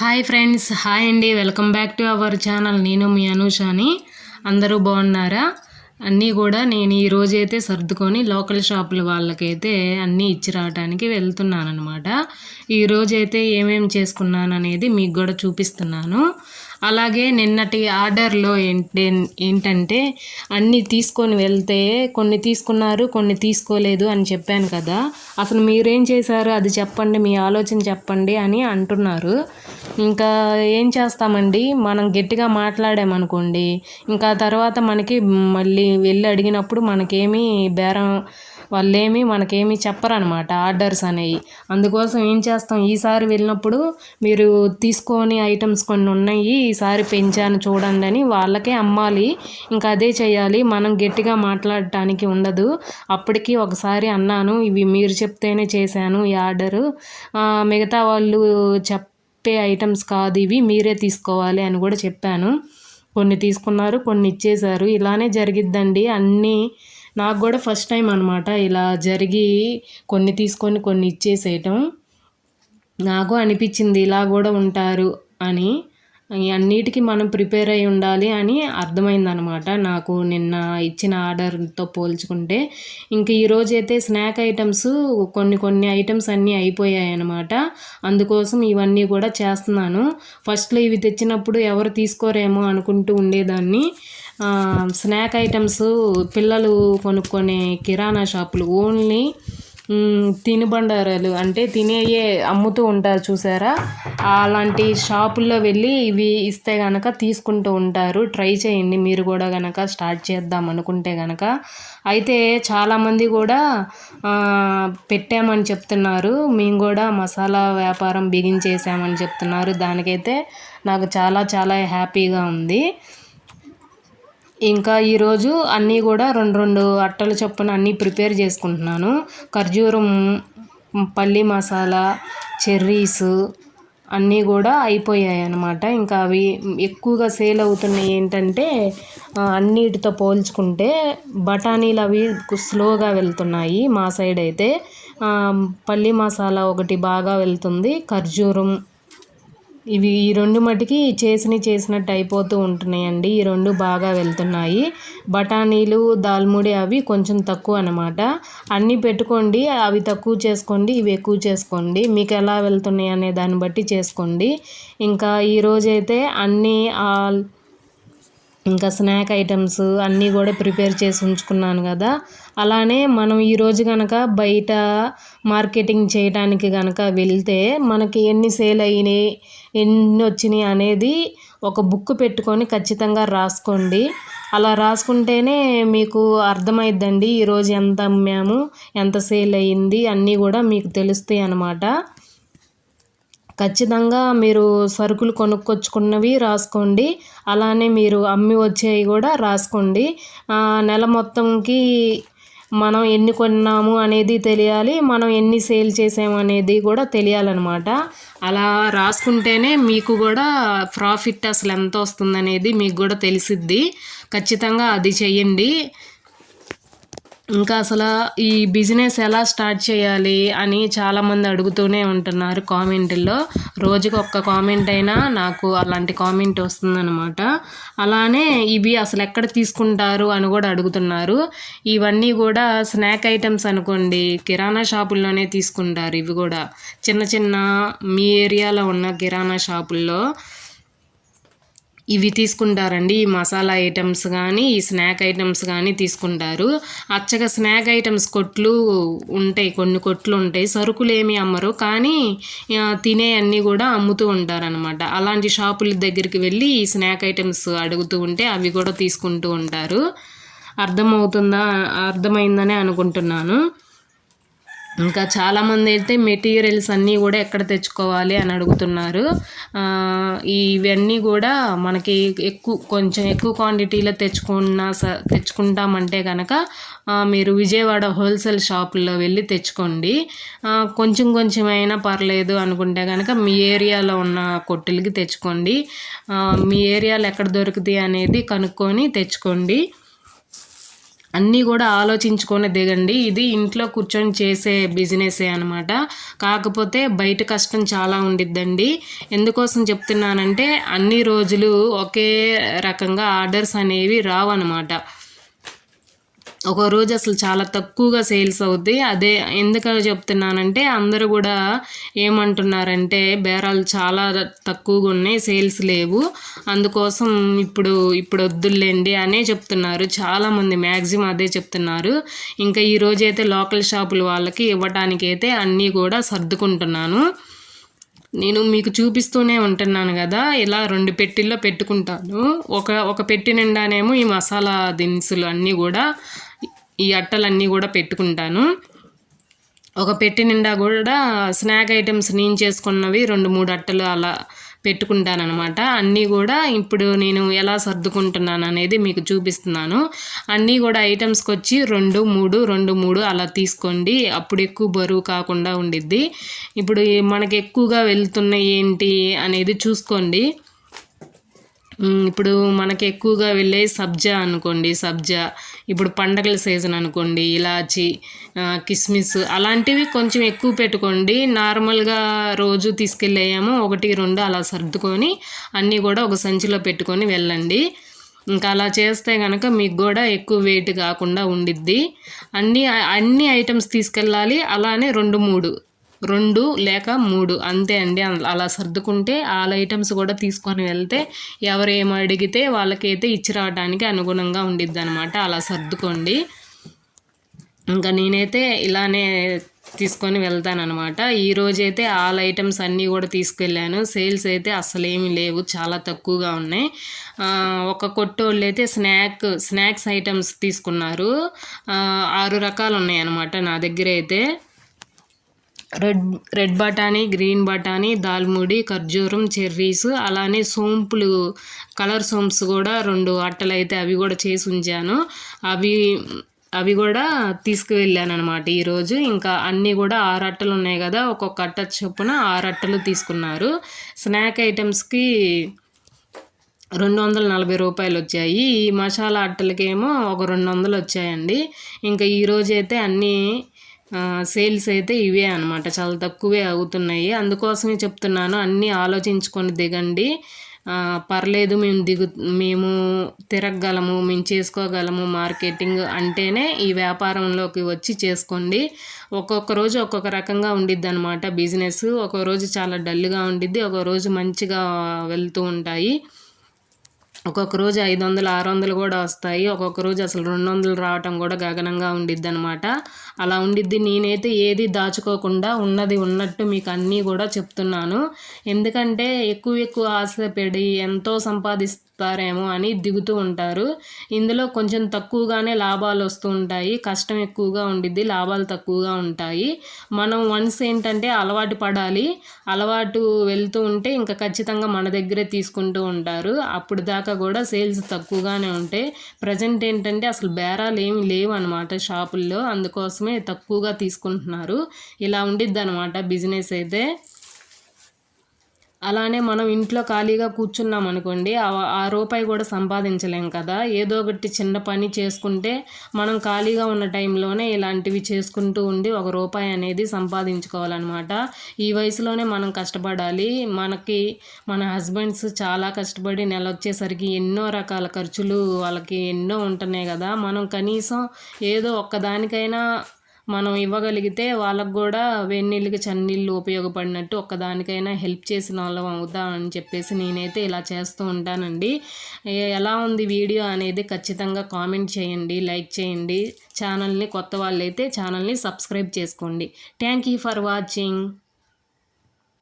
Hi friends hi అండి. Welcome back to our channel నేను మీ అనుషాని. అందరూ బాగున్నారా? అన్నీ కూడా నేను ఈ రోజైతే సర్దుకొని లోకల్ షాపుల వాళ్ళకైతే అన్నీ ఇచ్చి రావడానికి వెళ్తున్నాను అనమాట ఈ రోజైతే ఏమేమి చేసుకున్నాను అనేది మీకు కూడా చూపిస్తున్నాను. అలాగే నిన్నటి ఆర్డర్లో ఏంటి ఏంటంటే అన్నీ తీసుకొని వెళ్తే కొన్ని తీసుకున్నారు కొన్ని తీసుకోలేదు అని చెప్పాను కదా. అసలు మీరేం చేశారు? అది చెప్పండి మీ ఆలోచన చెప్పండి అని అంటున్నారు. ఇంకా ఏం చేస్తామండి? మనం గట్టిగా మాట్లాడామనుకోండి ఇంకా తర్వాత మనకి మళ్ళీ వెళ్ళి అడిగినప్పుడు మనకేమీ బేరం వాళ్ళేమి మనకేమీ చెప్పరనమాట ఆర్డర్స్ అనేవి. అందుకోసం ఏం చేస్తాం? ఈసారి వెళ్ళినప్పుడు మీరు తీసుకొని ఐటమ్స్ కొన్ని ఉన్నాయి ఈసారి పెంచాను చూడండి అని వాళ్ళకే అమ్మాలి. ఇంకా అదే చేయాలి. మనం గట్టిగా మాట్లాడటానికి ఉండదు. అప్పటికి ఒకసారి అన్నాను ఇవి మీరు చెప్తేనే చేశాను ఈ ఆర్డరు. మిగతా వాళ్ళు చెప్పే ఐటమ్స్ కాదు ఇవి మీరే తీసుకోవాలి అని కూడా చెప్పాను. కొన్ని తీసుకున్నారు కొన్ని ఇచ్చేశారు. ఇలానే జరిగిద్దండి. అన్నీ నాకు కూడా ఫస్ట్ టైం అనమాట ఇలా జరిగి కొన్ని తీసుకొని కొన్ని ఇచ్చేసేయటం. నాకు అనిపించింది ఇలా కూడా ఉంటారు అని. అన్నిటికీ మనం ప్రిపేర్ అయి ఉండాలి అని అర్థమైందనమాట నాకు నిన్న ఇచ్చిన ఆర్డర్తో పోల్చుకుంటే ఇంక ఈరోజు అయితే స్నాక్ ఐటమ్స్ కొన్ని కొన్ని ఐటమ్స్ అన్నీ అయిపోయాయి అనమాట అందుకోసం ఇవన్నీ కూడా చేస్తున్నాను. ఫస్ట్లో ఇవి తెచ్చినప్పుడు ఎవరు తీసుకోరేమో అనుకుంటూ ఉండేదాన్ని. స్నాక్ ఐటమ్స్ పిల్లలు కొనుక్కునే కిరాణా షాపులు ఓన్లీ తినుబండారాలు అంటే తినేయే అమ్ముతూ ఉంటారు చూసారా? అలాంటి షాపుల్లో వెళ్ళి ఇవి ఇస్తే కనుక తీసుకుంటూ ఉంటారు. ట్రై చేయండి. మీరు కూడా కనుక స్టార్ట్ చేద్దాం అనుకుంటే కనుక అయితే చాలామంది కూడా పెట్టామని చెప్తున్నారు. మేము కూడా మసాలా వ్యాపారం బిగించేసామని చెప్తున్నారు. దానికైతే నాకు చాలా చాలా హ్యాపీగా ఉంది. ఇంకా ఈరోజు అన్నీ కూడా రెండు రెండు అట్టల చొప్పున అన్నీ ప్రిపేర్ చేసుకుంటున్నాను. ఖర్జూరం పల్లి మసాలా చెర్రీస్ అన్నీ కూడా అయిపోయాయి అన్నమాట ఇంకా అవి ఎక్కువగా సేల్ అవుతున్నాయి ఏంటంటే అన్నిటితో పోల్చుకుంటే బఠానీలు అవి స్లోగా వెళ్తున్నాయి మా సైడ్ అయితే. పల్లి మసాలా ఒకటి బాగా వెళ్తుంది. ఖర్జూరం ఇవి ఈ రెండు మటుకి చేసిన చేసినట్టు అయిపోతూ ఉంటున్నాయండి. ఈ రెండు బాగా వెళ్తున్నాయి. బఠానీలు దాల్ముడి అవి కొంచెం తక్కువ అనమాట అన్నీ పెట్టుకోండి అవి తక్కువ చేసుకోండి ఇవి ఎక్కువ చేసుకోండి. మీకు ఎలా వెళ్తున్నాయి అనే దాన్ని బట్టి చేసుకోండి. ఇంకా ఈరోజైతే అన్నీ ఇంకా స్నాక్ ఐటమ్స్ అన్నీ కూడా ప్రిపేర్ చేసి ఉంచుకున్నాను కదా. అలానే మనం ఈరోజు కనుక బయట మార్కెటింగ్ చేయడానికి కనుక వెళ్తే మనకి ఎన్ని సేల్ అయినాయి ఎన్ని వచ్చినాయి అనేది ఒక బుక్ పెట్టుకొని ఖచ్చితంగా రాసుకోండి. అలా రాసుకుంటేనే మీకు అర్థమైద్దండి ఈరోజు ఎంత అమ్మాము ఎంత సేల్ అయ్యింది అన్నీ కూడా మీకు తెలుస్తాయి అన్నమాట. ఖచ్చితంగా మీరు సరుకులు కొనుక్కొచ్చుకున్నవి రాసుకోండి. అలానే మీరు అమ్మి వచ్చేవి కూడా రాసుకోండి. నెల మొత్తంకి మనం ఎన్ని కొన్నాము అనేది తెలియాలి. మనం ఎన్ని సేల్ చేసాము అనేది కూడా తెలియాలన్నమాట. అలా రాసుకుంటేనే మీకు కూడా ప్రాఫిట్ అసలు ఎంత వస్తుందనేది మీకు కూడా తెలిసిద్ది. ఖచ్చితంగా అది చెయ్యండి. ఇంకా అసలు ఈ బిజినెస్ ఎలా స్టార్ట్ చేయాలి అని చాలామంది అడుగుతూనే ఉంటున్నారు కామెంట్లో రోజుకి ఒక్క కామెంట్ అయినా నాకు అలాంటి కామెంట్ వస్తుందన్నమాట. అలానే ఇవి అసలు ఎక్కడ తీసుకుంటారు అని కూడా అడుగుతున్నారు. ఇవన్నీ కూడా స్నాక్ ఐటమ్స్ అనుకోండి కిరాణా షాపుల్లోనే తీసుకుంటారు ఇవి కూడా. చిన్న చిన్న మీ ఏరియాలో ఉన్న కిరాణా షాపుల్లో. ఇవి తీసుకుంటారండి. ఈ మసాలా ఐటమ్స్ కానీ ఈ స్నాక్ ఐటమ్స్ కానీ తీసుకుంటారు. అచ్చగా స్నాక్ ఐటమ్స్ కొట్లు ఉంటాయి. కొన్ని కొట్లు ఉంటాయి. సరుకులు ఏమి అమ్మరు. కానీ తినే అన్నీ కూడా అమ్ముతూ ఉంటారనమాట అలాంటి షాపుల దగ్గరికి వెళ్ళి ఈ స్నాక్ ఐటమ్స్ అడుగుతూ ఉంటే అవి కూడా తీసుకుంటూ ఉంటారు. అర్థమవుతుందా? అర్థమైందనే అనుకుంటున్నాను. ఇంకా చాలామంది అయితే మెటీరియల్స్ అన్నీ కూడా ఎక్కడ తెచ్చుకోవాలి అని అడుగుతున్నారు. ఇవన్నీ కూడా మనకి ఎక్కువ కొంచెం ఎక్కువ క్వాంటిటీలో తెచ్చుకున్న స తెచ్చుకుంటామంటే కనుక మీరు విజయవాడ హోల్సేల్ షాపుల్లో వెళ్ళి తెచ్చుకోండి. కొంచెం కొంచెం అయినా పర్లేదు అనుకుంటే కనుక మీ ఏరియాలో ఉన్న కొట్టులకి తెచ్చుకోండి. మీ ఏరియాలో ఎక్కడ దొరుకుతాయి అనేది కనుక్కొని తెచ్చుకోండి. అన్నీ కూడా ఆలోచించుకొని దిగండి. ఇది ఇంట్లో కూర్చొని చేసే బిజినెసే అనమాట కాకపోతే బయట కష్టం చాలా ఉండిద్దండి. ఎందుకోసం చెప్తున్నానంటే అన్ని రోజులు ఒకే రకంగా ఆర్డర్స్ అనేవి రావన్నమాట. ఒక రోజు అసలు చాలా తక్కువగా సేల్స్ అవుద్ది. అదే ఎందుకని చెప్తున్నానంటే అందరూ కూడా ఏమంటున్నారంటే బేరాలు చాలా తక్కువగా ఉన్నాయి సేల్స్ లేవు. అందుకోసం ఇప్పుడు ఇప్పుడు వద్దులేండి అనే చెప్తున్నారు. చాలామంది మ్యాక్సిమం అదే చెప్తున్నారు. ఇంకా ఈరోజు అయితే లోకల్ షాపుల వాళ్ళకి ఇవ్వటానికి అయితే అన్నీ కూడా సర్దుకుంటున్నాను. నేను మీకు చూపిస్తూనే ఉంటున్నాను కదా ఇలా రెండు పెట్టిల్లో పెట్టుకుంటాను. ఒక ఒక పెట్టి నిండానేమో ఈ మసాలా దినుసులు అన్నీ కూడా ఈ అట్టలన్నీ కూడా పెట్టుకుంటాను. ఒక పెట్టి నిండా కూడా స్నాక్ ఐటమ్స్ నేను చేసుకున్నవి రెండు మూడు అట్టలు అలా పెట్టుకుంటానమాట అన్నీ కూడా ఇప్పుడు నేను ఎలా సర్దుకుంటున్నాను అనేది మీకు చూపిస్తున్నాను. అన్నీ కూడా ఐటమ్స్కి వచ్చి రెండు మూడు రెండు మూడు అలా తీసుకోండి. అప్పుడు ఎక్కువ బరువు కాకుండా ఉండిద్ది. ఇప్పుడు మనకి ఎక్కువగా వెళ్తున్నాయి ఏంటి అనేది చూసుకోండి. ఇప్పుడు మనకి ఎక్కువగా వెళ్ళే సబ్జా అనుకోండి సబ్జా. ఇప్పుడు పండగల సీజన్ అనుకోండి ఇలాచి కిస్మిస్ అలాంటివి కొంచెం ఎక్కువ పెట్టుకోండి. నార్మల్గా రోజు తీసుకెళ్ళేయేమో ఒకటి రెండు అలా సర్దుకొని అన్నీ కూడా ఒక సంచిలో పెట్టుకొని వెళ్ళండి. ఇంకా అలా చేస్తే కనుక మీకు కూడా ఎక్కువ వెయిట్ కాకుండా ఉండిద్ది. అన్ని అన్ని ఐటమ్స్ తీసుకెళ్ళాలి. అలానే రెండు మూడు. రెండు లేక మూడు. అంతే అండి. అలా సర్దుకుంటే ఆల్ ఐటమ్స్ కూడా తీసుకొని వెళ్తే ఎవరు ఏం అడిగితే వాళ్ళకైతే ఇచ్చి రావడానికి అనుగుణంగా ఉండిద్ది అనమాట అలా సర్దుకోండి. ఇంకా నేనైతే ఇలానే తీసుకొని వెళ్తానమాట ఈరోజైతే ఆల్ ఐటమ్స్ అన్నీ కూడా తీసుకెళ్ళాను. సేల్స్ అయితే అసలు ఏమీ లేవు. చాలా తక్కువగా ఉన్నాయి. ఒక కొట్టు అయితే స్నాక్ స్నాక్స్ ఐటమ్స్ తీసుకున్నారు. ఆరు రకాలు ఉన్నాయి అనమాట నా దగ్గర అయితే. రెడ్ రెడ్ బఠానీ గ్రీన్ బఠానీ దాల్ముడి ఖర్జూరం చెర్రీస్ అలానే సోంపులు కలర్ సోంప్స్ కూడా రెండు అట్టలు అయితే అవి కూడా చేసి ఉంచాను. అవి అవి కూడా తీసుకువెళ్ళాను అనమాట ఈరోజు. ఇంకా అన్నీ కూడా ఆరు అట్టలు ఉన్నాయి కదా ఒక్కొక్క అట్ట చొప్పున ఆరు అట్టలు తీసుకున్నారు. స్నాక్ ఐటమ్స్కి రెండు వందల నలభై రూపాయలు వచ్చాయి. ఈ మసాలా అట్టలకేమో ఒక రెండు వందలు వచ్చాయండి. ఇంకా ఈరోజు అయితే అన్నీ సేల్స్ అయితే ఇవే అనమాట చాలా తక్కువే అవుతున్నాయి. అందుకోసమే చెప్తున్నాను అన్నీ ఆలోచించుకొని దిగండి. పర్లేదు మేము దిగు మేము తిరగగలము మేము చేసుకోగలము మార్కెటింగ్ అంటేనే ఈ వ్యాపారంలోకి వచ్చి చేసుకోండి. ఒక్కొక్క రోజు ఒక్కొక్క రకంగా ఉండిద్ది అనమాట బిజినెస్. ఒక రోజు చాలా డల్గా ఉండిద్ది ఒక రోజు మంచిగా వెళ్తూ ఉంటాయి. ఒక్కొక్క రోజు ఐదు వందలు ఆరు వందలు కూడా వస్తాయి. ఒక్కొక్క రోజు అసలు రెండు వందలు రావటం కూడా గగనంగా ఉండిద్ది అనమాట అలా ఉండిద్ది. నేనైతే ఏది దాచుకోకుండా ఉన్నది ఉన్నట్టు మీకు అన్నీ కూడా చెప్తున్నాను. ఎందుకంటే ఎక్కువ ఎక్కువ ఆశపడి ఎంతో సంపాదిస్తే వస్తారేమో అని దిగుతూ ఉంటారు. ఇందులో కొంచెం తక్కువగానే లాభాలు వస్తూ ఉంటాయి. కష్టం ఎక్కువగా ఉండిద్ది లాభాలు తక్కువగా ఉంటాయి. మనం వన్స్ ఏంటంటే అలవాటు పడాలి. అలవాటు వెళ్తూ ఉంటే ఇంకా ఖచ్చితంగా మన దగ్గరే తీసుకుంటూ ఉంటారు. అప్పుడు దాకా కూడా సేల్స్ తక్కువగానే ఉంటాయి ప్రజెంట్ ఏంటంటే అసలు బేరాలు ఏమి లేవు అనమాట షాపుల్లో. అందుకోసమే తక్కువగా తీసుకుంటున్నారు. ఇలా ఉండిద్ది అనమాట బిజినెస్ అయితే. అలానే మనం ఇంట్లో ఖాళీగా కూర్చున్నాం అనుకోండి ఆ రూపాయి కూడా సంపాదించలేం కదా. ఏదో ఒకటి చిన్న పని చేసుకుంటే మనం ఖాళీగా ఉన్న టైంలోనే ఇలాంటివి చేసుకుంటూ ఉండి ఒక రూపాయి అనేది సంపాదించుకోవాలన్నమాట. ఈ వయసులోనే మనం కష్టపడాలి. మనకి మన హస్బెండ్స్ చాలా కష్టపడి నెల వచ్చేసరికి ఎన్నో రకాల ఖర్చులు వాళ్ళకి ఎన్నో ఉంటున్నాయి కదా. మనం కనీసం ఏదో ఒక్కదానికైనా మనం ఇవ్వగలిగితే వాళ్ళకు కూడా వెన్నీళ్ళకి చన్నీళ్ళు ఉపయోగపడినట్టు ఒక్కదానికైనా హెల్ప్ చేసిన వాళ్ళం అవుతా అని చెప్పేసి నేనైతే ఇలా చేస్తూ ఉంటానండి. ఎలా ఉంది వీడియో అనేది ఖచ్చితంగా కామెంట్ చేయండి లైక్ చేయండి. ఛానల్ని కొత్త వాళ్ళైతే ఛానల్ని సబ్స్క్రైబ్ చేసుకోండి. Thank you for watching.